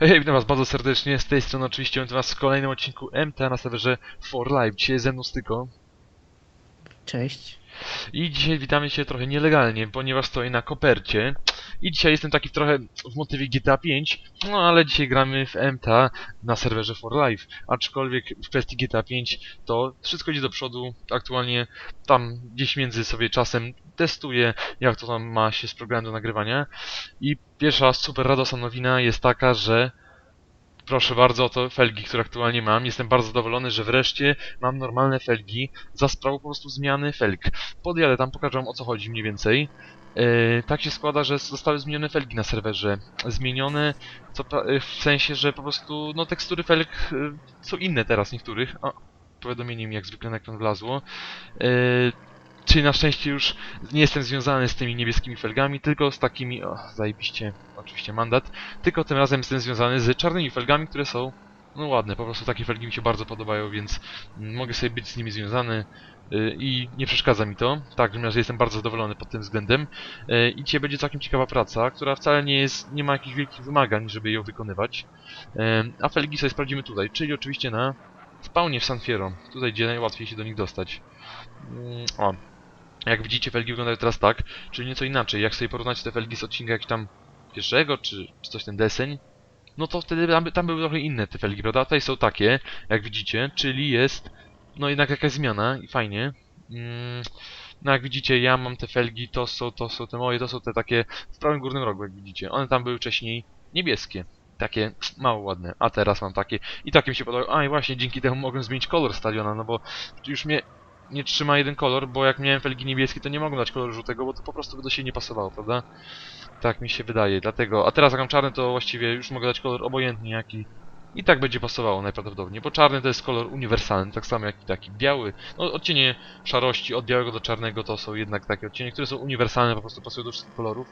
Hej, witam was bardzo serdecznie, z tej strony oczywiście witam was w kolejnym odcinku MTA na serwerze For Life. Dzisiaj ze mną Styko. Cześć. I dzisiaj witamy się trochę nielegalnie, ponieważ stoję na kopercie. I dzisiaj jestem taki trochę w motywie GTA 5, no ale dzisiaj gramy w MTA na serwerze For Life. Aczkolwiek w kwestii GTA 5 to wszystko idzie do przodu. Aktualnie tam gdzieś między sobie czasem testuję, jak to tam ma się z programem do nagrywania. I pierwsza super radosna nowina jest taka, że proszę bardzo o to felgi, które aktualnie mam. Jestem bardzo zadowolony, że wreszcie mam normalne felgi za sprawą po prostu zmiany felg. Podjadę tam, pokażę wam o co chodzi mniej więcej. Yy, tak się składa, że zostały zmienione felgi na serwerze. Zmienione co, yy, w sensie, że po prostu no tekstury felg yy, są inne teraz niektórych. O, powiadomienie mi jak zwykle na ekran wlazło. Czyli na szczęście już nie jestem związany z tymi niebieskimi felgami, tylko z takimi, o, zajebiście, oczywiście mandat, tylko tym razem jestem związany z czarnymi felgami, które są, no ładne, po prostu takie felgi mi się bardzo podobają, więc mogę sobie być z nimi związany y, i nie przeszkadza mi to, tak, natomiast jestem bardzo zadowolony pod tym względem Y, i dzisiaj będzie całkiem ciekawa praca, która wcale nie jest, nie ma jakichś wielkich wymagań, żeby ją wykonywać, Y, a felgi sobie sprawdzimy tutaj, czyli oczywiście na spawnie w San Fierro, tutaj gdzie najłatwiej się do nich dostać. Mm, O, jak widzicie, felgi wyglądają teraz tak, czyli nieco inaczej. Jak sobie porównać te felgi z odcinka jak tam pierwszego, czy, czy coś ten deseń, no to wtedy tam, tam były trochę inne te felgi, prawda? Tutaj są takie, jak widzicie, czyli jest no jednak jakaś zmiana i fajnie. Mm, no jak widzicie, ja mam te felgi, to są, to są te moje, to są te takie w prawym górnym rogu, jak widzicie. One tam były wcześniej niebieskie. Takie mało ładne, a teraz mam takie i takie mi się podobają. A i właśnie dzięki temu mogłem zmienić kolor stadiona, no bo już mnie nie trzyma jeden kolor, bo jak miałem felgi niebieskie, to nie mogłem dać koloru żółtego, bo to po prostu by do siebie nie pasowało, prawda? Tak mi się wydaje, dlatego... A teraz jak mam czarny, to właściwie już mogę dać kolor obojętny jaki. I tak będzie pasowało najprawdopodobniej, bo czarny to jest kolor uniwersalny, tak samo jak i taki biały. No, odcienie szarości od białego do czarnego to są jednak takie odcienie, które są uniwersalne, po prostu pasują do wszystkich kolorów.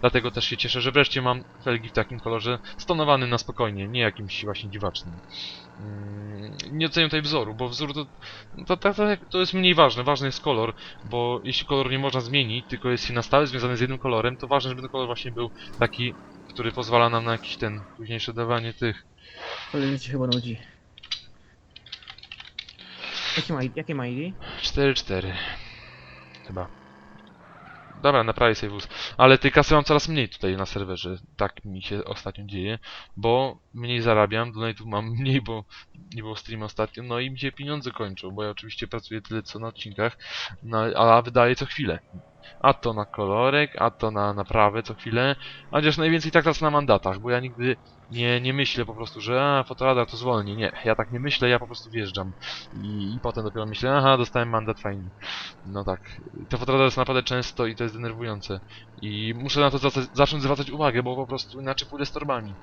Dlatego też się cieszę, że wreszcie mam felgi w takim kolorze stonowany na spokojnie, nie jakimś właśnie dziwacznym. Mm, nie oceniam tutaj wzoru, bo wzór to, to, to, to, jest mniej ważne. Ważny jest kolor, bo jeśli kolor nie można zmienić, tylko jest się na stałe związany z jednym kolorem, to ważne, żeby ten kolor właśnie był taki, który pozwala nam na jakiś ten późniejsze dawanie tych. Koledzy cię chyba nudzi. Jakie ma, jakie ma ID? 4-4. Chyba. Dobra, naprawię sobie wóz. Ale tej kasy mam coraz mniej tutaj na serwerze. Tak mi się ostatnio dzieje, bo mniej zarabiam, donate'ów mam mniej, bo nie było streama ostatnio, no i mi się pieniądze kończą, bo ja oczywiście pracuję tyle co na odcinkach, no, a wydaję co chwilę. A to na kolorek, a to na naprawę co chwilę, a chociaż najwięcej tak teraz na mandatach, bo ja nigdy nie, nie myślę po prostu, że a, fotoradar to zwolni. Nie, ja tak nie myślę, ja po prostu wjeżdżam. I, i potem dopiero myślę, aha, dostałem mandat, fajnie. No tak. Te fotoradar jest naprawdę często i to jest denerwujące. I muszę na to zwracać, zacząć zwracać uwagę, bo po prostu inaczej pójdę z torbami.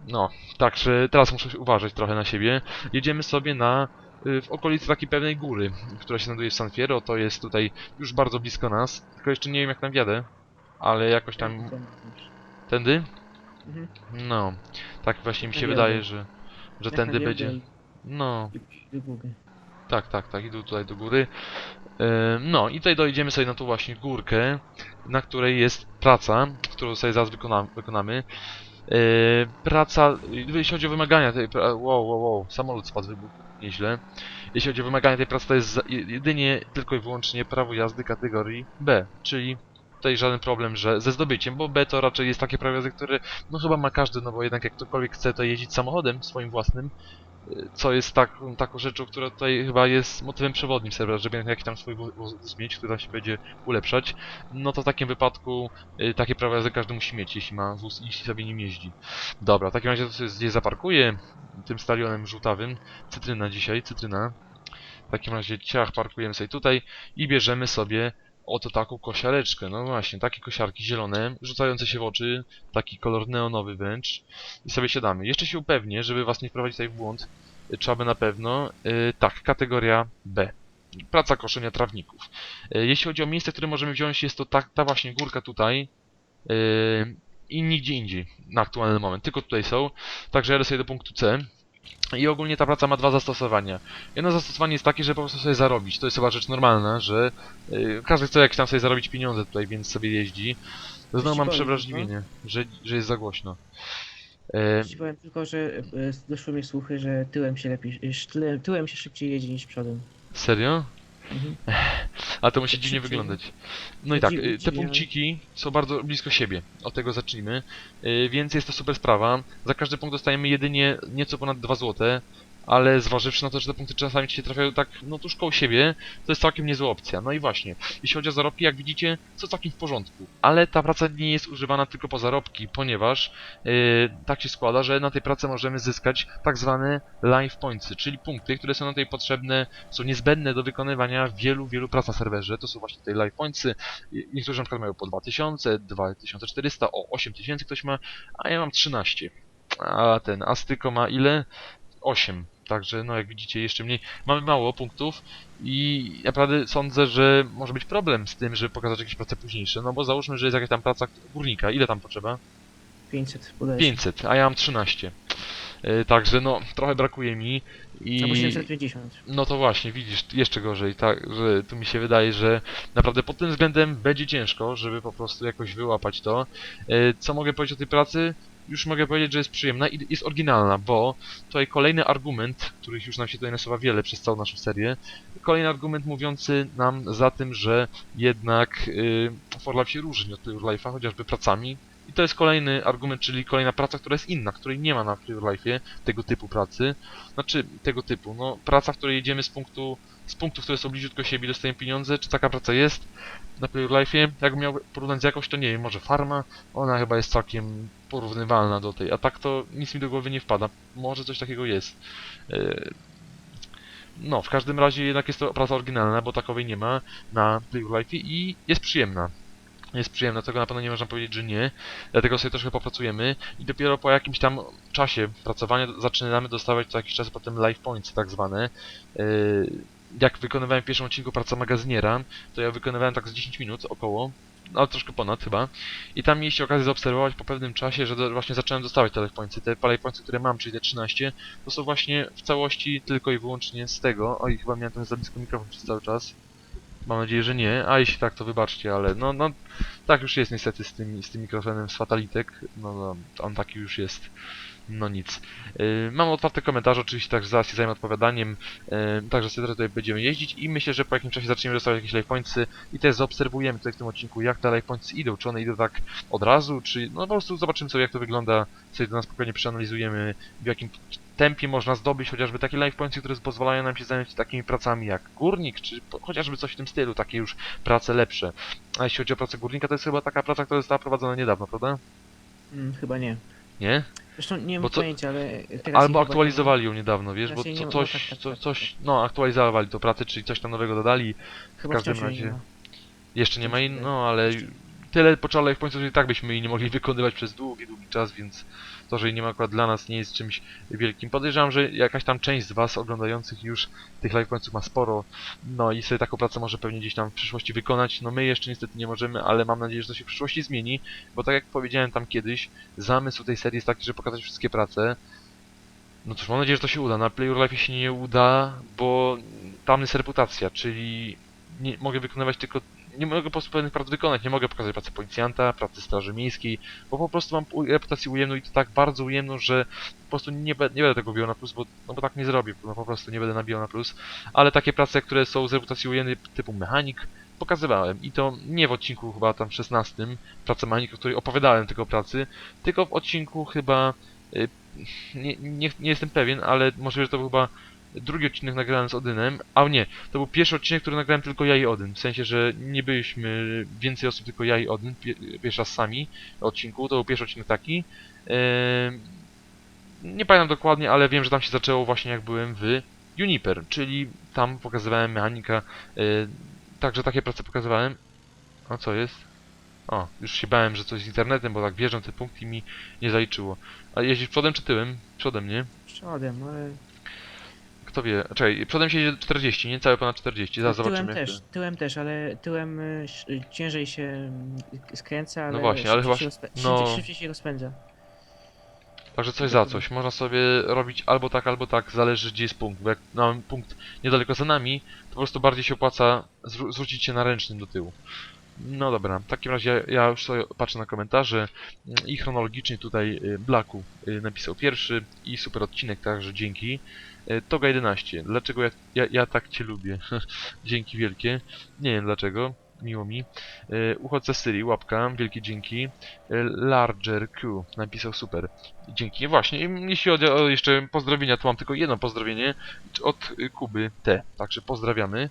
No, także teraz muszę uważać trochę na siebie. Jedziemy sobie na w okolicy takiej pewnej góry, która się znajduje w San Fierro, to jest tutaj już bardzo blisko nas, tylko jeszcze nie wiem jak tam wjadę, ale jakoś tam tędy? Mhm. No, tak właśnie mi się wydaje, że, że tędy będzie. No, tak, tak, tak, idę tutaj do góry. Ym, No i tutaj dojedziemy sobie na tą właśnie górkę, na której jest praca, którą sobie zaraz wykona, wykonamy. Yy, praca, jeśli chodzi o wymagania tej pra- wow, wow, wow, samolot spadł wybuch, nieźle. Jeśli chodzi o wymagania tej pracy, to jest jedynie tylko i wyłącznie prawo jazdy kategorii B, czyli tutaj żaden problem, że ze zdobyciem, bo B to raczej jest takie prawo jazdy, które no chyba ma każdy, no bo jednak jak ktokolwiek chce to jeździć samochodem swoim własnym, co jest tak, taką rzeczą, która tutaj chyba jest motywem przewodnim serwera, żeby jakiś tam swój wóz- mieć, który się będzie ulepszać, no to w takim wypadku y, takie prawo jazdy każdy musi mieć, jeśli ma wóz i jeśli sobie nim jeździ. Dobra, w takim razie gdzieś zaparkuję tym stadionem żółtawym, cytryna dzisiaj, cytryna. W takim razie ciach parkujemy sobie tutaj i bierzemy sobie oto taką kosiareczkę. No właśnie, takie kosiarki zielone, rzucające się w oczy, taki kolor neonowy wręcz. I sobie siadamy. Jeszcze się upewnię, żeby was nie wprowadzić tutaj w błąd, y, trzeba by na pewno, y, tak, kategoria B. Praca koszenia trawników. Y, Jeśli chodzi o miejsce, które możemy wziąć, jest to ta, ta właśnie górka tutaj. y, I nigdzie indziej na aktualny moment. Tylko tutaj są. Także jadę sobie do punktu C. I ogólnie ta praca ma dwa zastosowania. Jedno zastosowanie jest takie, że po prostu sobie zarobić. To jest chyba rzecz normalna, że yy, każdy chce jakieś tam sobie zarobić pieniądze tutaj, więc sobie jeździ. Znowu mam powiem, przewrażliwienie, że, że jest za głośno. E, Ci powiem tylko, że e, doszły mnie słuchy, że tyłem się lepiej, e, tyłem, tyłem się szybciej jedzie niż przodem. serio? Mhm. A to musi dziwnie wyglądać. No i tak, y, te dziwnie, punkciki są bardzo blisko siebie. Od tego zacznijmy. Y, Więc jest to super sprawa. Za każdy punkt dostajemy jedynie nieco ponad 2 złote, ale zważywszy na to, że te punkty czasami ci się trafiają tak, no tuż koło siebie, to jest całkiem niezła opcja. No i właśnie, jeśli chodzi o zarobki, jak widzicie, są całkiem w porządku. Ale ta praca nie jest używana tylko po zarobki, ponieważ yy, tak się składa, że na tej pracy możemy zyskać tak zwane life pointsy, czyli punkty, które są na tej potrzebne, są niezbędne do wykonywania wielu, wielu prac na serwerze. To są właśnie te life pointsy. I- Niektórzy na przykład mają po 2000, 2400, o 8000 ktoś ma, a ja mam 13. A ten Astyko ma ile? 8. Także no jak widzicie jeszcze mniej. Mamy mało punktów i naprawdę sądzę, że może być problem z tym, żeby pokazać jakieś prace późniejsze. No bo załóżmy, że jest jakaś tam praca górnika. Ile tam potrzeba? 500 bodajże. 500, a ja mam 13. Yy, Także no, trochę brakuje mi i... Albo 750. No to właśnie, widzisz, jeszcze gorzej, tak, że tu mi się wydaje, że naprawdę pod tym względem będzie ciężko, żeby po prostu jakoś wyłapać to. E, Co mogę powiedzieć o tej pracy? Już mogę powiedzieć, że jest przyjemna i jest oryginalna, bo tutaj kolejny argument, których już nam się tutaj nasuwa wiele przez całą naszą serię, kolejny argument mówiący nam za tym, że jednak y, For Life się różni od Life'a, chociażby pracami. I to jest kolejny argument, czyli kolejna praca, która jest inna, której nie ma na Pure Life'ie, tego typu pracy. Znaczy, tego typu, no, praca, w której jedziemy z punktu, z punktów, które są bliziutko siebie, dostajemy pieniądze, czy taka praca jest na Pure Life'ie? Jakbym miał porównać z jakąś, to nie wiem, może farma, ona chyba jest całkiem porównywalna do tej, a tak to nic mi do głowy nie wpada, może coś takiego jest. Yy, No, w każdym razie jednak jest to praca oryginalna, bo takowej nie ma na Pure Life'ie i jest przyjemna. Jest przyjemna, tego na pewno nie można powiedzieć, że nie. Dlatego sobie troszkę popracujemy i dopiero po jakimś tam czasie pracowania zaczynamy dostawać co jakiś czas potem life points tak zwane. Yy, Jak wykonywałem w pierwszym odcinku pracę magazyniera, to ja wykonywałem tak z 10 minut około, no troszkę ponad chyba. I tam mieliście okazję zaobserwować po pewnym czasie, że do, właśnie zacząłem dostawać te life pointsy. Te life pointsy, które mam, czyli te 13, to są właśnie w całości tylko i wyłącznie z tego. Oj, chyba miałem ten za blisko mikrofon przez cały czas. Mam nadzieję, że nie. A jeśli tak, to wybaczcie, ale no, no tak już jest niestety z tym, z tym mikrofonem z Fatalitek. No, no, on taki już jest. No nic. Yy, mam otwarte komentarze, oczywiście także zaraz się zajmę odpowiadaniem. Yy, także sobie tutaj będziemy jeździć i myślę, że po jakimś czasie zaczniemy dostawać jakieś life pointsy i też zaobserwujemy tutaj w tym odcinku, jak te life pointsy idą. Czy one idą tak od razu, czy no po prostu zobaczymy sobie, jak to wygląda. Sobie to na spokojnie przeanalizujemy, w jakim tempie można zdobyć chociażby takie life pointsy, które pozwalają nam się zająć takimi pracami jak górnik, czy chociażby coś w tym stylu, takie już prace lepsze. A jeśli chodzi o pracę górnika, to jest chyba taka praca, która została prowadzona niedawno, prawda? Mm, chyba nie. Nie? Zresztą nie mam co- pojęcia, ale teraz Albo chyba aktualizowali ją niedawno, wiesz, Teraz bo jej nie co, ma- coś, no tak, tak, co, tak, coś, no aktualizowali to pracy, czyli coś tam nowego dodali. Nie ma. Chyba każdym wciąż jej nie razie- ma. Jeszcze nie ma in, no ale tyle poczalej w końcu, że i tak byśmy jej nie mogli wykonywać przez długi, długi czas, więc to, że jej nie ma akurat dla nas nie jest czymś wielkim. Podejrzewam, że jakaś tam część z was oglądających już tych live pointsów ma sporo, no i sobie taką pracę może pewnie gdzieś tam w przyszłości wykonać. No my jeszcze niestety nie możemy, ale mam nadzieję, że to się w przyszłości zmieni, bo tak jak powiedziałem tam kiedyś, zamysł tej serii jest taki, żeby pokazać wszystkie prace. No cóż, mam nadzieję, że to się uda. Na Play Your Life się nie uda, bo tam jest reputacja, czyli nie mogę wykonywać tylko nie mogę po prostu pewnych prac wykonać, nie mogę pokazać pracy policjanta, pracy straży miejskiej, bo po prostu mam reputację ujemną i to tak bardzo ujemną, że po prostu nie, be, nie będę tego bijał na plus, bo, no bo tak nie zrobię, po prostu nie będę nabijał na plus, ale takie prace, które są z reputacji ujemnej typu mechanik, pokazywałem. I to nie w odcinku chyba tam 16, praca mechanika, o której opowiadałem tylko pracy, tylko w odcinku chyba, y, nie, nie, nie jestem pewien, ale możliwe, że to chyba drugi odcinek nagrałem z Odynem, a nie, to był pierwszy odcinek, który nagrałem tylko ja i Odyn. W sensie, że nie byliśmy więcej osób, tylko ja i Odyn, pie, pierwszy raz sami odcinku. To był pierwszy odcinek taki. Nie pamiętam dokładnie, ale wiem, że tam się zaczęło właśnie jak byłem w Juniper, czyli tam pokazywałem mechanika. E, także takie prace pokazywałem. A co jest? O, już się bałem, że coś z internetem, bo tak wjeżdżam te punkty mi nie zaliczyło. A jeździsz przodem czy tyłem? Przodem, nie? Przodem, ale Kto wie? Czekaj, przodem się jedzie 40, nie? Całe ponad 40. Zaraz tyłem zobaczymy. jak też, to- tyłem też, ale tyłem y, ciężej się mm, skręca, ale właśnie, ale szybciej chyba- się rozpę- no- szybciej, szybciej się rozpędza. Także coś za coś. Można sobie robić albo tak, albo tak, zależy gdzie jest punkt. Bo jak mamy punkt niedaleko za nami, to po prostu bardziej się opłaca zwró- zwrócić się na ręcznym do tyłu. No dobra, w takim razie ja już sobie patrzę na komentarze mm, i chronologicznie tutaj y, Blacku y, napisał pierwszy i super odcinek, także dzięki. Y, Toga 11, dlaczego ja, ja, ja tak Cię lubię? dzięki wielkie. Nie wiem dlaczego, miło mi. Y, Uchodźca z Syrii, łapka, wielkie dzięki. Y, Larger Q napisał super. Dzięki. Właśnie, jeśli chodzi o jeszcze pozdrowienia, to mam tylko jedno pozdrowienie od Kuby T. Także pozdrawiamy.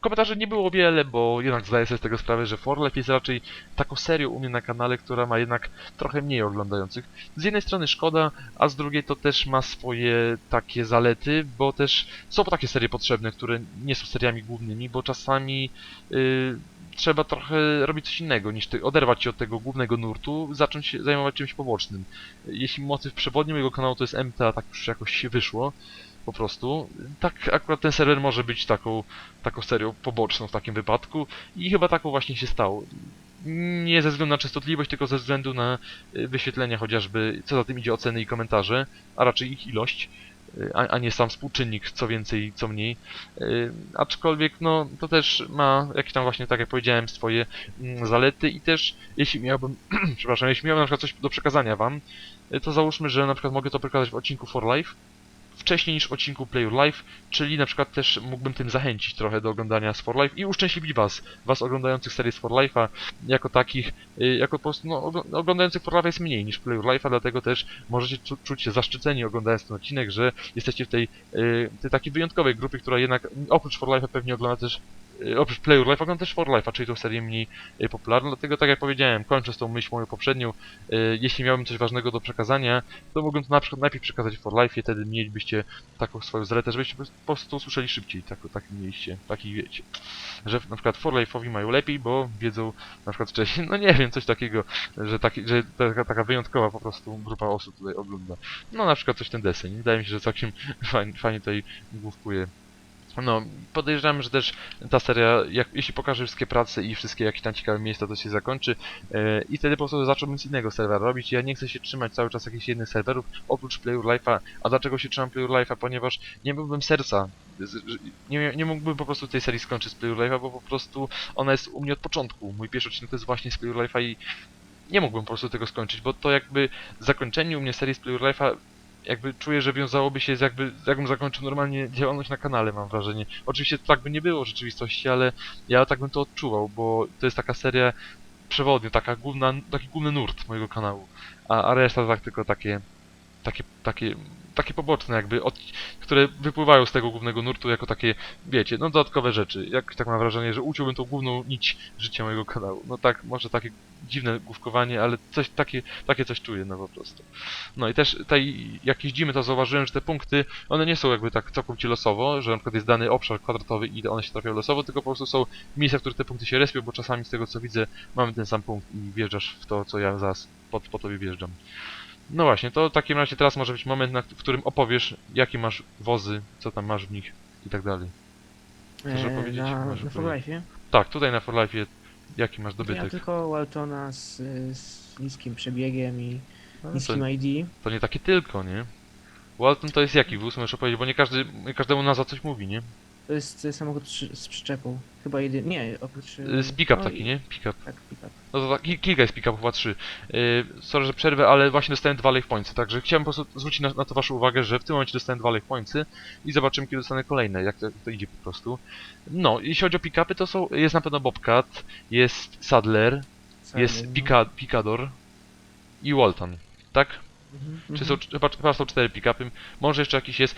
Komentarzy nie było wiele, bo jednak zdaję sobie z tego sprawę, że For Life jest raczej taką serią u mnie na kanale, która ma jednak trochę mniej oglądających. Z jednej strony szkoda, a z drugiej to też ma swoje takie zalety, bo też są takie serie potrzebne, które nie są seriami głównymi, bo czasami y, trzeba trochę robić coś innego, niż ty, oderwać się od tego głównego nurtu, zacząć się zajmować czymś pobocznym. Jeśli motyw przewodni mojego kanału to jest MTA, tak już jakoś się wyszło, po prostu. Tak akurat ten serwer może być taką, taką serią poboczną w takim wypadku i chyba taką właśnie się stało. Nie ze względu na częstotliwość, tylko ze względu na y, wyświetlenia chociażby, co za tym idzie oceny i komentarze, a raczej ich ilość, y, a, a nie sam współczynnik, co więcej, co mniej. Y, Aczkolwiek, no, to też ma jakieś tam właśnie, tak jak powiedziałem, swoje mm, zalety i też, jeśli miałbym, przepraszam, jeśli miałbym na przykład coś do przekazania wam, to załóżmy, że na przykład mogę to przekazać w odcinku For Life, wcześniej niż odcinku Play Your Life, czyli na przykład też mógłbym tym zachęcić trochę do oglądania For Life i uszczęśliwić was, was oglądających serię For Life'a jako takich, y, jako po prostu, no, ogl- oglądających For Life jest mniej niż Play Your Life'a, dlatego też możecie czu- czuć się zaszczyceni oglądając ten odcinek, że jesteście w tej, y, tej takiej wyjątkowej grupie, która jednak oprócz For Life'a pewnie ogląda też oprócz Play Your Life ogląda też For Life'a, czyli tą serię mniej y, popularną, dlatego tak jak powiedziałem, kończąc tą myśl moją poprzednią, y, jeśli miałbym coś ważnego do przekazania, to mógłbym to na przykład najpierw przekazać For Life, wtedy mielibyście taką swoją zaletę, żebyście po prostu usłyszeli szybciej, tak, taki mieliście, taki wiecie, że na przykład For Life'owi mają lepiej, bo wiedzą na przykład wcześniej, no nie wiem, coś takiego, że, taki, że taka, taka wyjątkowa po prostu grupa osób tutaj ogląda. No na przykład coś ten deseń, wydaje mi się, że całkiem fajnie, fajnie tutaj główkuje. No, podejrzewam, że też ta seria, jak, jeśli pokaże wszystkie prace i wszystkie jakieś tam ciekawe miejsca, to się zakończy e, i wtedy po prostu zacząłbym z innego serwera robić. Ja nie chcę się trzymać cały czas jakichś jednych serwerów, oprócz Play Your Life'a. A dlaczego się trzymam Play Your Life'a? Ponieważ nie byłbym serca. Nie, nie mógłbym po prostu tej serii skończyć z Play Your Life'a, bo po prostu ona jest u mnie od początku. Mój pierwszy odcinek to jest właśnie z Play Your Life'a i nie mógłbym po prostu tego skończyć, bo to jakby zakończenie u mnie serii z Play Your Life'a jakby czuję, że wiązałoby się z jakby, jakbym zakończył normalnie działalność na kanale, mam wrażenie. Oczywiście tak by nie było w rzeczywistości, ale ja tak bym to odczuwał, bo to jest taka seria przewodnia, taka główna, taki główny nurt mojego kanału, a, a reszta tak tylko takie, takie, takie, takie poboczne jakby, od, które wypływają z tego głównego nurtu jako takie, wiecie, no dodatkowe rzeczy. Jak tak mam wrażenie, że uciąłbym tą główną nić życia mojego kanału. No tak, może takie dziwne główkowanie, ale coś takie, takie coś czuję, no po prostu. No i też tutaj, jak jeździmy, to zauważyłem, że te punkty, one nie są jakby tak całkowicie losowo, że na przykład jest dany obszar kwadratowy i one się trafiają losowo, tylko po prostu są miejsca, w których te punkty się respią, bo czasami z tego co widzę, mamy ten sam punkt i wjeżdżasz w to, co ja zaraz po, po tobie wjeżdżam. No właśnie, to w takim razie teraz może być moment, na, w którym opowiesz, jakie masz wozy, co tam masz w nich i tak dalej. Proszę E, powiedzieć, na, może na? Tak, tutaj na For Life'ie, jaki masz Ja dobytek? tylko Waltona z, z niskim przebiegiem i No, to, niskim ID. to nie takie tylko, nie? Walton to jest jaki wóz, możesz powiedzieć, bo nie każdy, nie każdemu nazwa coś mówi, nie? To jest samochód przy- z przyczepą. Chyba jedyny. Nie, oprócz. Y, Z pick-up no taki, i- nie? Pick-up. Tak, pick-up. No to tak, ki- kilka jest pick-upów, chyba trzy. Yy, sorry, że przerwę, ale właśnie dostałem dwa life pointsy, także chciałem po prostu zwrócić na, na to waszą uwagę, że w tym momencie dostałem dwa life pointsy i zobaczymy, kiedy dostanę kolejne, jak to, to idzie po prostu. No, jeśli chodzi o pick-upy, to są, jest na pewno Bobcat, jest Sadler, jest no. Pica, Picador i Walton, tak? Mhm, Czy są, mhm. chyba, chyba są cztery pick-upy, może jeszcze jakiś jest,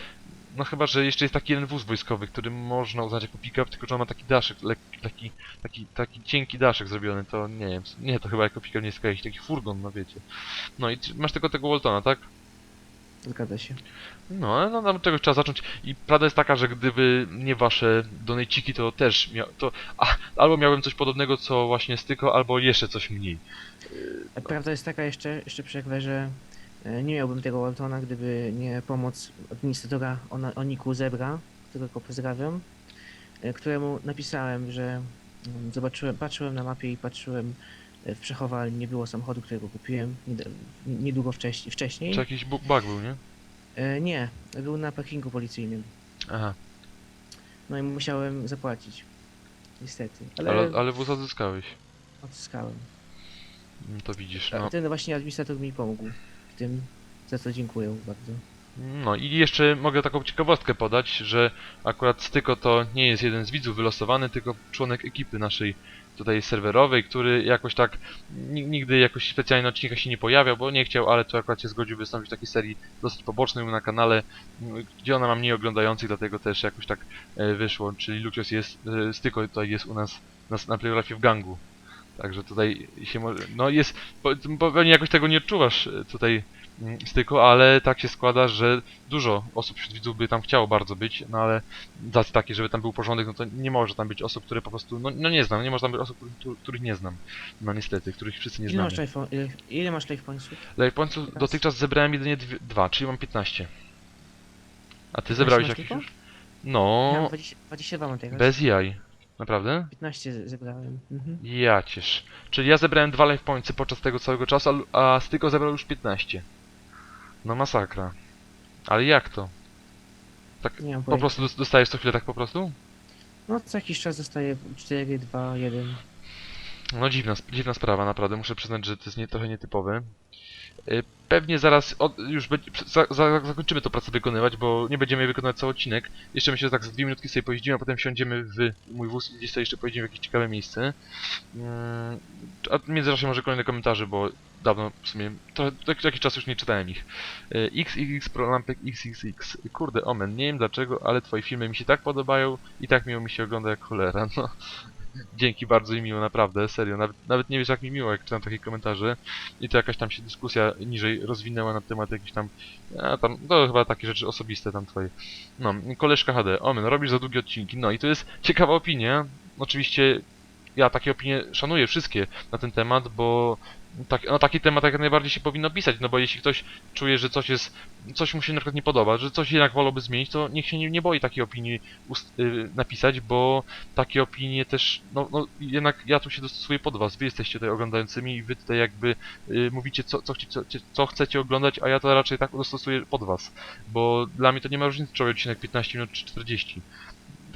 no chyba, że jeszcze jest taki jeden wóz wojskowy, który można uznać jako pick-up, tylko że on ma taki daszek, lekki, taki, taki, taki cienki daszek zrobiony, to nie wiem, nie, to chyba jako pick-up nie jest jakiś taki furgon, no wiecie. No i masz tylko tego Waltona, tak? Zgadza się. No, ale no, no czegoś trzeba zacząć i prawda jest taka, że gdyby nie wasze donejciki, to też miał, to, a, albo miałbym coś podobnego, co właśnie Styko, albo jeszcze coś mniej. A Prawda jest taka jeszcze, jeszcze przerwę, że e, nie miałbym tego Waltona, gdyby nie pomoc administratora Oniku Zebra, którego pozdrawiam, e, któremu napisałem, że mm, zobaczyłem, patrzyłem na mapie i patrzyłem e, w przechowalni nie było samochodu, którego kupiłem nied- niedługo wcześniej. wcześniej. Czy jakiś bu- bug był, nie? E, nie, był na parkingu policyjnym. Aha, No i musiałem zapłacić. Niestety. Ale, ale, ale wóz odzyskałeś. odzyskałem. Mm, To widzisz, A no. ten właśnie administrator mi pomógł tym, za co dziękuję bardzo. No i jeszcze mogę taką ciekawostkę podać, że akurat Styko to nie jest jeden z widzów wylosowany, tylko członek ekipy naszej tutaj serwerowej, który jakoś tak ni- nigdy jakoś specjalnie na odcinkach się nie pojawiał, bo nie chciał, ale to akurat się zgodził wystąpić w takiej serii dosyć pobocznej na kanale, gdzie ona ma mniej oglądających, dlatego też jakoś tak e, wyszło, czyli Lucius jest, e, Styko tutaj jest u nas na, na w gangu. Także tutaj się może, no jest, pewnie jakoś tego nie odczuwasz e, tutaj mm, styku, ale tak się składa, że dużo osób wśród widzów by tam chciało bardzo być, no ale z racji takiej, żeby tam był porządek, no to nie może tam być osób, które po prostu, no, no nie znam, nie może tam być osób, których, których nie znam, no niestety, których wszyscy nie Ile znamy. masz, life, ile, ile masz life pointsów? Live pointsów dotychczas zebrałem jedynie dwie, dwa, czyli mam 15. A ty 15 zebrałeś jakieś już? Ja mam No, 20, 22 mam teraz. bez jaj. Naprawdę? 15 ze- zebrałem. Mhm. Ja ciesz. Czyli ja zebrałem dwa life pointsy podczas tego całego czasu, a Lu- a Styko zebrał już 15. No masakra. Ale jak to? Tak Nie mam po pojęcia. prostu dos- dostajesz co chwilę tak po prostu? No co jakiś czas dostaję 4, 2, 1. No dziwna, dziwna sprawa, naprawdę. Muszę przyznać, że to jest nie, trochę nietypowe. Y, Pewnie zaraz od, już za, za, zakończymy to pracę wykonywać, bo nie będziemy wykonywać cały odcinek. Jeszcze myślę, że tak z dwie minutki sobie pojeździmy, a potem wsiądziemy w mój wóz i gdzieś sobie jeszcze pojedziemy w jakieś ciekawe miejsce. Mm, A w międzyczasie może kolejne komentarze, bo dawno w sumie, to, to jakiś czas już nie czytałem ich. Y, XXX Prolampek XXX. Kurde, Omen, nie wiem dlaczego, ale twoje filmy mi się tak podobają i tak miło mi się ogląda jak cholera, no. Dzięki bardzo i miło, naprawdę, serio. Nawet, nawet nie wiesz jak mi miło, jak czytam takie komentarze. I to jakaś tam się dyskusja niżej rozwinęła na temat jakichś tam. A tam, to chyba takie rzeczy osobiste tam twoje. No, koleżka HD, Omen, robisz za długie odcinki. No i to jest ciekawa opinia. Oczywiście ja takie opinie szanuję wszystkie na ten temat, bo tak, no taki temat jak najbardziej się powinno pisać, no bo jeśli ktoś czuje, że coś jest, coś mu się na przykład nie podoba, że coś jednak wolałby zmienić, to niech się nie, nie boi takiej opinii ust, y, napisać, bo takie opinie też, no, no jednak ja tu się dostosuję pod was, wy jesteście tutaj oglądającymi i wy tutaj jakby y, mówicie co, co, co, co chcecie oglądać, a ja to raczej tak dostosuję pod was, bo dla mnie to nie ma różnicy, czy odcinek 15 minut czy 40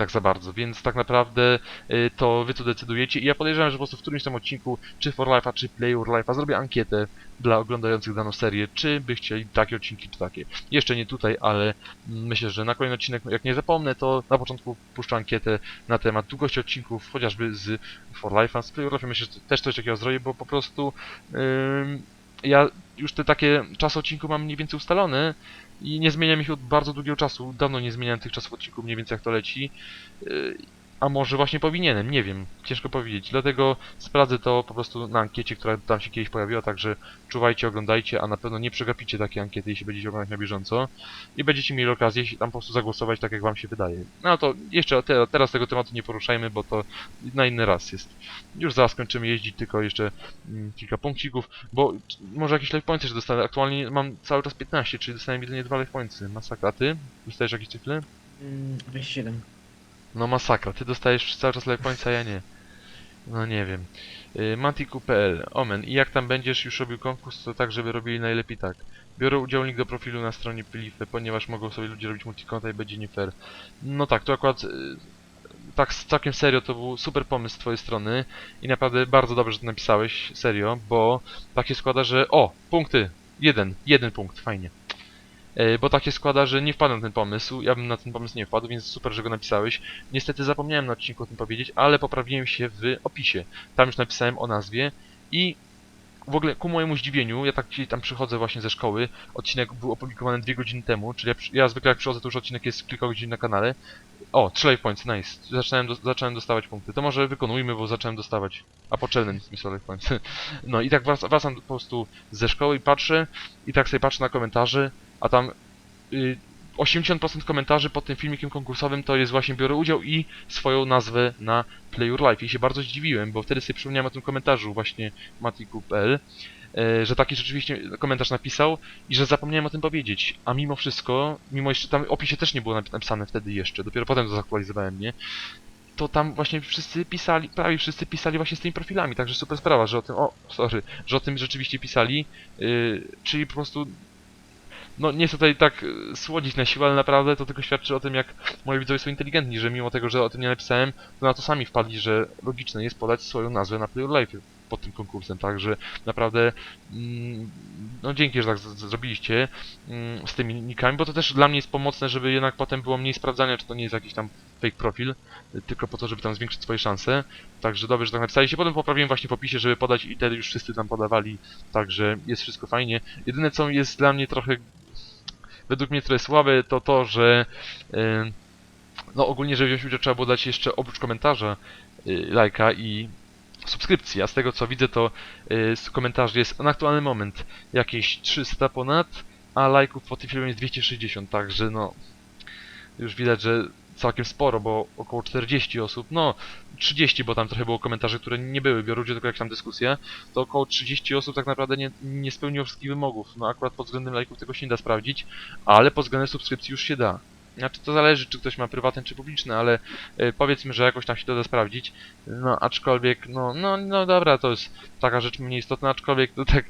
tak za bardzo, więc tak naprawdę y, to wy tu decydujecie i ja podejrzewam, że po prostu w którymś tam odcinku, czy For Life'a, czy Play Your Life'a zrobię ankietę dla oglądających daną serię, czy by chcieli takie odcinki, czy takie. Jeszcze nie tutaj, ale myślę, że na kolejny odcinek, jak nie zapomnę, to na początku puszczę ankietę na temat długości odcinków, chociażby z For Life'a, z Play Your Life'a myślę, że też coś takiego zrobię, bo po prostu ja już te takie czasy odcinku mam mniej więcej ustalone i nie zmieniam ich od bardzo długiego czasu. Dawno nie zmieniałem tych czasów odcinków, mniej więcej jak to leci. A może właśnie powinienem, nie wiem, ciężko powiedzieć. Dlatego sprawdzę to po prostu na ankiecie, która tam się kiedyś pojawiła, także czuwajcie, oglądajcie, a na pewno nie przegapicie takiej ankiety, jeśli będziecie oglądać na bieżąco. I będziecie mieli okazję tam po prostu zagłosować tak, jak wam się wydaje. No to jeszcze te, teraz tego tematu nie poruszajmy, bo to na inny raz jest. Już zaraz kończymy jeździć, tylko jeszcze mm, kilka punkcików, bo może jakieś life jeszcze dostanę. Aktualnie mam cały czas 15, czyli dostałem jedynie dwa life pointsy. Masakra, a ty? Dostajesz jakieś cyfry? Mm, 27. No masakra, ty dostajesz cały czas life points, a ja nie. No nie wiem. Y, Mantiku.pl Omen, i jak tam będziesz już robił konkurs, to tak, żeby robili najlepiej tak. Biorę udział link do profilu na stronie Pilify, ponieważ mogą sobie ludzie robić multikonta i będzie nie fair. No tak, to akurat y, tak całkiem serio to był super pomysł z twojej strony i naprawdę bardzo dobrze, że to napisałeś, serio, bo tak się składa, że o, punkty, jeden, jeden punkt, fajnie. E, Bo tak się składa, że nie wpadłem na ten pomysł, ja bym na ten pomysł nie wpadł, więc super, że go napisałeś. Niestety zapomniałem na odcinku o tym powiedzieć, ale poprawiłem się w opisie. Tam już napisałem o nazwie i w ogóle ku mojemu zdziwieniu, ja tak tam przychodzę właśnie ze szkoły, odcinek był opublikowany dwie godziny temu, czyli ja, ja zwykle jak przychodzę, to już odcinek jest kilka godzin na kanale. O, 3 life points, nice. Zacząłem, do, zacząłem dostawać punkty. To może wykonujmy, bo zacząłem dostawać. A potrzebne mi są life points. No i tak wrac- wracam po prostu ze szkoły i patrzę, i tak sobie patrzę na komentarze, a tam y, 80% komentarzy pod tym filmikiem konkursowym to jest właśnie biorę udział i swoją nazwę na Play Your Life. I się bardzo zdziwiłem, bo wtedy sobie przypomniałem o tym komentarzu właśnie matiku.pl, e, że taki rzeczywiście komentarz napisał i że zapomniałem o tym powiedzieć. A mimo wszystko, mimo jeszcze tam opisie też nie było napi- napisane wtedy jeszcze, dopiero potem to zaktualizowałem, nie? to tam właśnie wszyscy pisali, prawie wszyscy pisali właśnie z tymi profilami, także super sprawa, że o tym, o, sorry, że o tym rzeczywiście pisali, yy, czyli po prostu, no nie chcę tutaj tak y, słodzić na siłę, ale naprawdę to tylko świadczy o tym, jak moi widzowie są inteligentni, że mimo tego, że o tym nie napisałem, to na to sami wpadli, że logiczne jest podać swoją nazwę na Play Life pod tym konkursem, także naprawdę, mm, no dzięki, że tak zrobiliście mm, z tymi nikami, bo to też dla mnie jest pomocne, żeby jednak potem było mniej sprawdzania, czy to nie jest jakiś tam fake profil, tylko po to, żeby tam zwiększyć swoje szanse. Także dobrze, że tak napisaliście. Potem poprawiłem właśnie w opisie, żeby podać i wtedy już wszyscy tam podawali, także jest wszystko fajnie. Jedyne co jest dla mnie trochę, według mnie trochę słabe, to to, że y, no ogólnie, żeby wziąć udział trzeba było dać jeszcze oprócz komentarza y, lajka i subskrypcji, a z tego co widzę to y, z komentarzy jest na aktualny moment jakieś 300 ponad, a lajków po tym filmie jest 260, także no już widać, że całkiem sporo, bo około 40 osób, no 30, bo tam trochę było komentarzy, które nie były, biorą udział tylko jak tam dyskusja, to około 30 osób tak naprawdę nie, nie spełniło wszystkich wymogów. No akurat pod względem lajków tego się nie da sprawdzić, ale pod względem subskrypcji już się da. Znaczy to zależy, czy ktoś ma prywatny, czy publiczny, ale y, powiedzmy, że jakoś tam się to da sprawdzić. No aczkolwiek, no, no, no dobra, to jest taka rzecz mniej istotna, aczkolwiek to tak,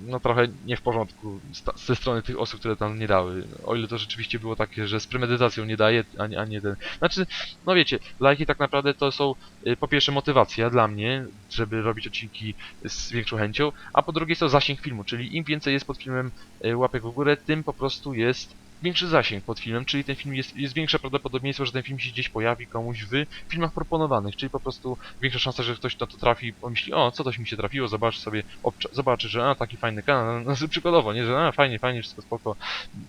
no trochę nie w porządku ze strony tych osób, które tam nie dały. O ile to rzeczywiście było takie, że z premedytacją nie daje, a nie, a nie ten. Znaczy, no wiecie, lajki tak naprawdę to są y, po pierwsze motywacja dla mnie, żeby robić odcinki z większą chęcią, a po drugie jest to zasięg filmu, czyli im więcej jest pod filmem y, łapek w górę, tym po prostu jest większy zasięg pod filmem, czyli ten film jest, jest większe prawdopodobieństwo, że ten film się gdzieś pojawi komuś w filmach proponowanych, czyli po prostu większa szansa, że ktoś na to trafi i pomyśli, o, co toś mi się trafiło, zobaczy sobie, zobaczy, że a, taki fajny kanał, no, przykładowo, nie, że a, fajnie, fajnie, wszystko spoko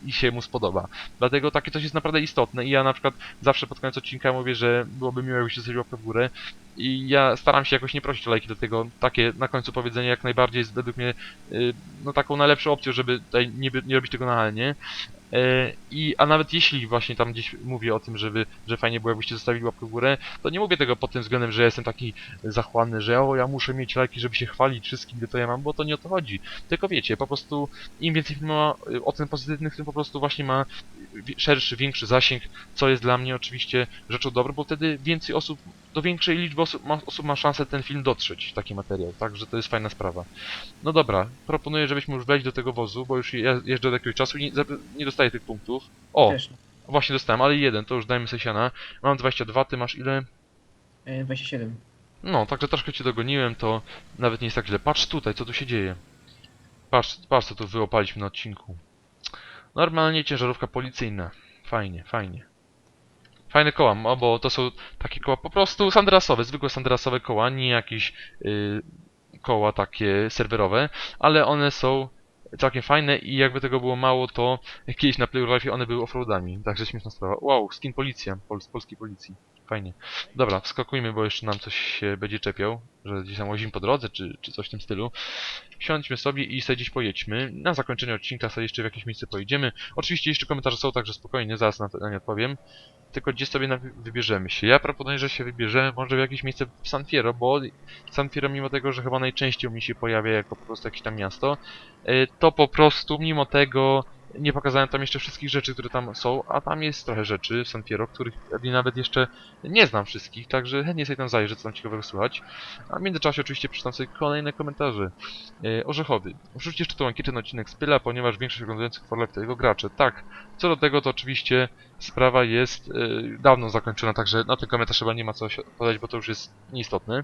i się mu spodoba. Dlatego takie coś jest naprawdę istotne i ja na przykład zawsze pod koniec odcinka mówię, że byłoby miło, jakbyście zostawili łapkę w górę i ja staram się jakoś nie prosić o lajki do tego, takie na końcu powiedzenie jak najbardziej jest według mnie y, no taką najlepszą opcją, żeby tutaj nie, nie robić tego nachalnie. E, I, a nawet jeśli właśnie tam gdzieś mówię o tym, żeby, że fajnie było, jakbyście zostawili łapkę w górę, to nie mówię tego pod tym względem, że jestem taki zachłanny, że o, ja muszę mieć lajki, żeby się chwalić wszystkim, gdy to ja mam, bo to nie o to chodzi. Tylko wiecie, po prostu im więcej filmu ma ocen pozytywnych, tym po prostu właśnie ma szerszy, większy zasięg, co jest dla mnie oczywiście rzeczą dobrą, bo wtedy więcej osób, do większej liczby osób ma, osób ma szansę ten film dotrzeć, taki materiał, także to jest fajna sprawa. No dobra, proponuję, żebyśmy już wejść do tego wozu, bo już je- jeżdżę od jakiegoś czasu i nie, nie dostaję tych punktów. O, Też. właśnie dostałem, ale jeden, to już dajmy sobie siana. Mam 22, ty masz ile? E, 27. No, także troszkę cię dogoniłem, to nawet nie jest tak źle. Patrz tutaj, co tu się dzieje. Patrz, patrz co tu wyłopaliśmy na odcinku. Normalnie ciężarówka policyjna. Fajnie, fajnie. Fajne koła, no bo to są takie koła po prostu sandrasowe, zwykłe sandrasowe koła, nie jakieś y, koła takie serwerowe, ale one są całkiem fajne i jakby tego było mało, to kiedyś na Playrifie one były offroadami, także śmieszna sprawa. Wow, skin policja, pol, polskiej policji. Fajnie. Dobra, wskakujmy, bo jeszcze nam coś się będzie czepiał, że gdzieś tam łazimy po drodze, czy, czy coś w tym stylu. Siądźmy sobie i sobie gdzieś pojedźmy. Na zakończenie odcinka sobie jeszcze w jakieś miejsce pojedziemy. Oczywiście jeszcze komentarze są, także spokojnie, zaraz na na nie odpowiem. Tylko gdzie sobie wybierzemy się. Ja proponuję, że się wybierzemy może w jakieś miejsce w San Fierro, bo San Fierro mimo tego, że chyba najczęściej mi się pojawia jako po prostu jakieś tam miasto, y, to po prostu mimo tego nie pokazałem tam jeszcze wszystkich rzeczy, które tam są, a tam jest trochę rzeczy w San Fierro, których nawet jeszcze nie znam wszystkich, także chętnie sobie tam zajrzę, co tam ciekawego słychać. A w międzyczasie oczywiście przeczytam sobie kolejne komentarze. E, Orzechowy. Wrzućcie jeszcze tą ankietę na odcinek Spyla, ponieważ większość oglądających Forlife to jego gracze. Tak, co do tego to oczywiście sprawa jest e, dawno zakończona, także na ten komentarz chyba nie ma co podać, bo to już jest nieistotne.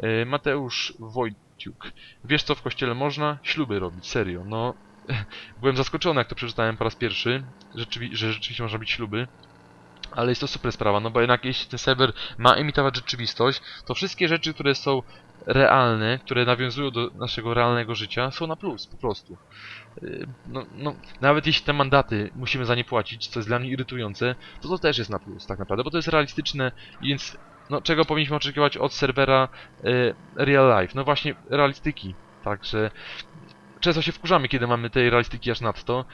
E, Mateusz Wojciuk. Wiesz co w kościele można? Śluby robić, serio. No, byłem zaskoczony jak to przeczytałem po raz pierwszy, rzeczywi że rzeczywiście można robić śluby. Ale jest to super sprawa, no bo jednak jeśli ten serwer ma emitować rzeczywistość, to wszystkie rzeczy, które są realne, które nawiązują do naszego realnego życia, są na plus, po prostu. Yy, No, no, nawet jeśli te mandaty musimy za nie płacić, co jest dla mnie irytujące, to to też jest na plus, tak naprawdę, bo to jest realistyczne, więc no, czego powinniśmy oczekiwać od serwera yy, real life? No właśnie, realistyki, także często się wkurzamy, kiedy mamy tej realistyki aż nadto,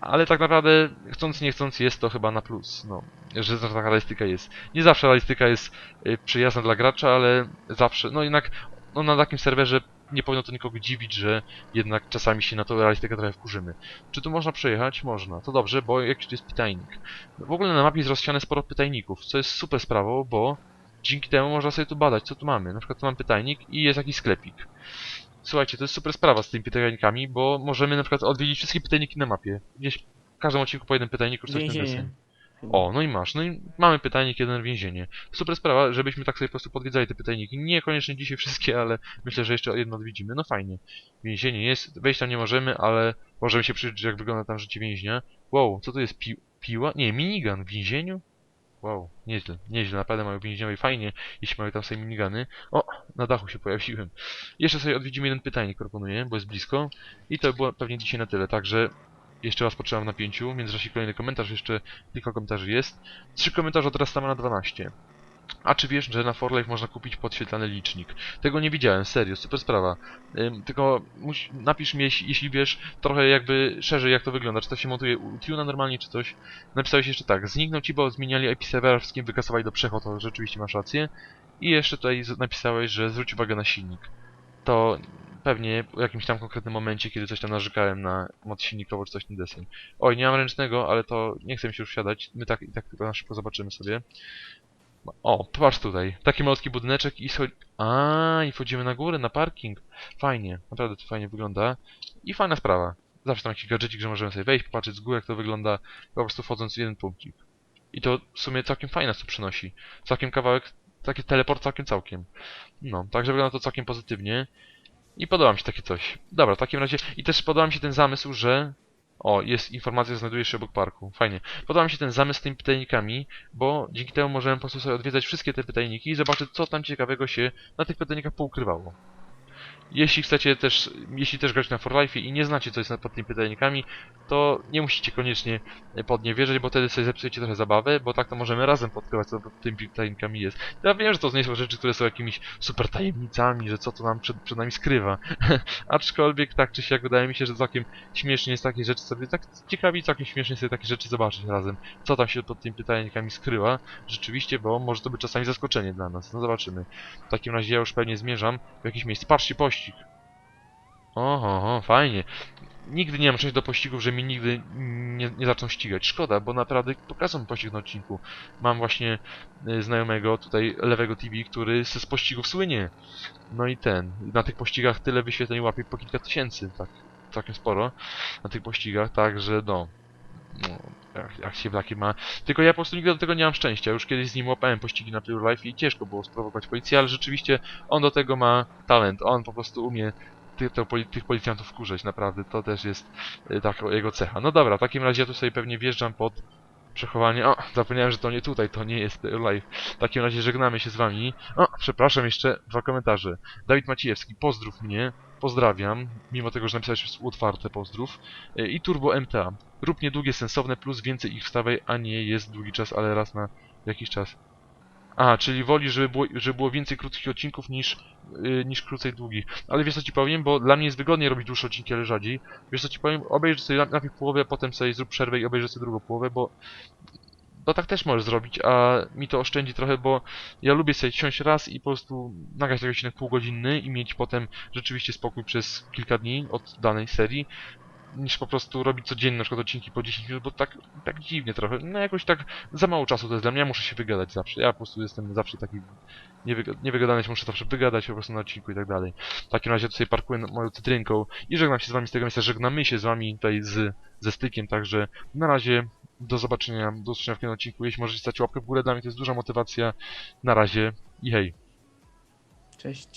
ale tak naprawdę, chcąc nie chcąc, jest to chyba na plus, no, że taka realistyka jest. Nie zawsze realistyka jest y, przyjazna dla gracza, ale zawsze, no jednak, no na takim serwerze nie powinno to nikogo dziwić, że jednak czasami się na tą realistykę trochę wkurzymy. Czy tu można przejechać? Można. To dobrze, bo jakiś tu jest pytajnik. W ogóle na mapie jest rozsiane sporo pytajników, co jest super sprawą, bo dzięki temu można sobie tu badać, co tu mamy. Na przykład tu mam pytajnik i jest jakiś sklepik. Słuchajcie, to jest super sprawa z tymi pytajnikami, bo możemy na przykład odwiedzić wszystkie pytajniki na mapie. Gdzieś w każdym odcinku po jednym pytajniku czy coś w ten Więzienie. deseń. Chyba. O, no i masz. No i mamy pytajnik, jeden więzienie. Super sprawa, żebyśmy tak sobie po prostu podwiedzali te pytajniki. Niekoniecznie dzisiaj wszystkie, ale myślę, że jeszcze jedno odwiedzimy. No fajnie. Więzienie jest, wejść tam nie możemy, ale możemy się przyjrzeć, jak wygląda tam życie więźnia. Wow, co to jest? Pi piła? Nie, minigun w więzieniu? Wow, nieźle, nieźle, naprawdę mają więźniowie fajnie, jeśli mają tam sobie minigany. O, na dachu się pojawiłem. Jeszcze sobie odwiedzimy jeden pytajnik, proponuję, bo jest blisko. I to było pewnie dzisiaj na tyle, także jeszcze raz potrzebam w napięciu. W międzyczasie kolejny komentarz, jeszcze kilka komentarzy jest. Trzy komentarze od Rastama na 12. A czy wiesz, że na 4Life można kupić podświetlany licznik? Tego nie widziałem, serio, super sprawa. Ym, tylko napisz mi, jeśli, jeśli wiesz, trochę jakby szerzej jak to wygląda. Czy to się montuje u Tuna normalnie, czy coś? Napisałeś jeszcze tak, zniknął ci, bo zmieniali IP serwera, wszystkim wykasowali do przechod, to rzeczywiście masz rację. I jeszcze tutaj napisałeś, że zwróć uwagę na silnik. To pewnie w jakimś tam konkretnym momencie, kiedy coś tam narzekałem na moc silnikowo, czy coś ten deseń. Oj, nie mam ręcznego, ale to nie chcę się już wsiadać. My tak i tak tylko na szybko zobaczymy sobie. O, patrz tutaj. Taki malutki budyneczek i schodzi... A, i wchodzimy na górę, na parking. Fajnie, naprawdę to fajnie wygląda. I fajna sprawa. Zawsze tam jakiś gadżecik, że możemy sobie wejść, popatrzeć z góry, jak to wygląda, po prostu wchodząc w jeden punkcik. I to w sumie całkiem fajne co przynosi. Całkiem kawałek, taki teleport całkiem całkiem. No, także wygląda to całkiem pozytywnie. I podoba mi się takie coś. Dobra, w takim razie... I też podoba mi się ten zamysł, że... O, jest informacja, znajduje się obok parku. Fajnie. Podoba mi się ten zamysł z tymi pytajnikami, bo dzięki temu możemy po prostu sobie odwiedzać wszystkie te pytajniki i zobaczyć, co tam ciekawego się na tych pytajnikach poukrywało. Jeśli chcecie też, jeśli też grać na 4Life i nie znacie, co jest pod tymi pytajnikami, to nie musicie koniecznie pod nie wierzyć, bo wtedy sobie zepsujecie trochę zabawę, bo tak to możemy razem podkrywać, co pod tymi pytajnikami jest. Ja wiem, że to nie są rzeczy, które są jakimiś super tajemnicami, że co to nam przed, przed nami skrywa. Aczkolwiek tak czy siak wydaje mi się, że całkiem śmiesznie jest takie rzeczy sobie, tak ciekawi całkiem śmiesznie sobie takie rzeczy zobaczyć razem. Co tam się pod tymi pytajnikami skrywa, rzeczywiście, bo może to być czasami zaskoczenie dla nas. No zobaczymy. W takim razie ja już pewnie zmierzam w jakieś miejsce. Patrzcie, pościg. Oho, oho, fajnie. Nigdy nie mam czegoś do pościgów, że mi nigdy nie, nie zaczną ścigać. Szkoda, bo naprawdę pokażą pościg na odcinku. Mam właśnie y, znajomego tutaj, lewego TV, który z, pościgów słynie. No i ten, na tych pościgach tyle wyświetleń łapie po kilka tysięcy, tak, całkiem sporo na tych pościgach, także no jak, jak się takie ma. Tylko ja po prostu nigdy do tego nie mam szczęścia. Już kiedyś z nim łapałem pościgi na Pure Life i ciężko było sprowokować policję, ale rzeczywiście on do tego ma talent. On po prostu umie ty, to, tych policjantów wkurzać, naprawdę. To też jest y, taka jego cecha. No dobra, w takim razie ja tu sobie pewnie wjeżdżam pod przechowanie. O, zapomniałem, że to nie tutaj, to nie jest Life. W takim razie żegnamy się z wami. O, przepraszam, jeszcze dwa komentarze. Dawid Maciejewski, pozdrów mnie. Pozdrawiam, mimo tego, że napisałeś otwarte pozdrów. Y, I Turbo MTA. Rób niedługie, sensowne, plus więcej ich wstawaj, a nie jest długi czas, ale raz na jakiś czas. A, czyli woli, żeby było, żeby było więcej krótkich odcinków niż, yy, niż krócej długich. Ale wiesz co ci powiem, bo dla mnie jest wygodniej robić dłuższe odcinki, ale rzadziej. Wiesz co ci powiem, obejrzyj sobie najpierw połowę, potem sobie zrób przerwę i obejrzyj sobie drugą połowę, bo to tak też możesz zrobić, a mi to oszczędzi trochę, bo ja lubię sobie siąść raz i po prostu nagrać taki odcinek półgodzinny i mieć potem rzeczywiście spokój przez kilka dni od danej serii, niż po prostu robić codziennie na przykład odcinki po 10 minut, bo tak, tak dziwnie trochę, no jakoś tak za mało czasu to jest dla mnie, ja muszę się wygadać zawsze, ja po prostu jestem zawsze taki niewyga niewygadany, się muszę zawsze wygadać po prostu na odcinku i tak dalej. W takim razie tutaj parkuję moją cytrynką i żegnam się z wami z tego miejsca, żegnamy się z wami tutaj z, ze stykiem, także na razie do zobaczenia, do usłyszenia w kolejnym odcinku, jeśli możecie stać łapkę w górę, dla mnie to jest duża motywacja, na razie i hej. Cześć.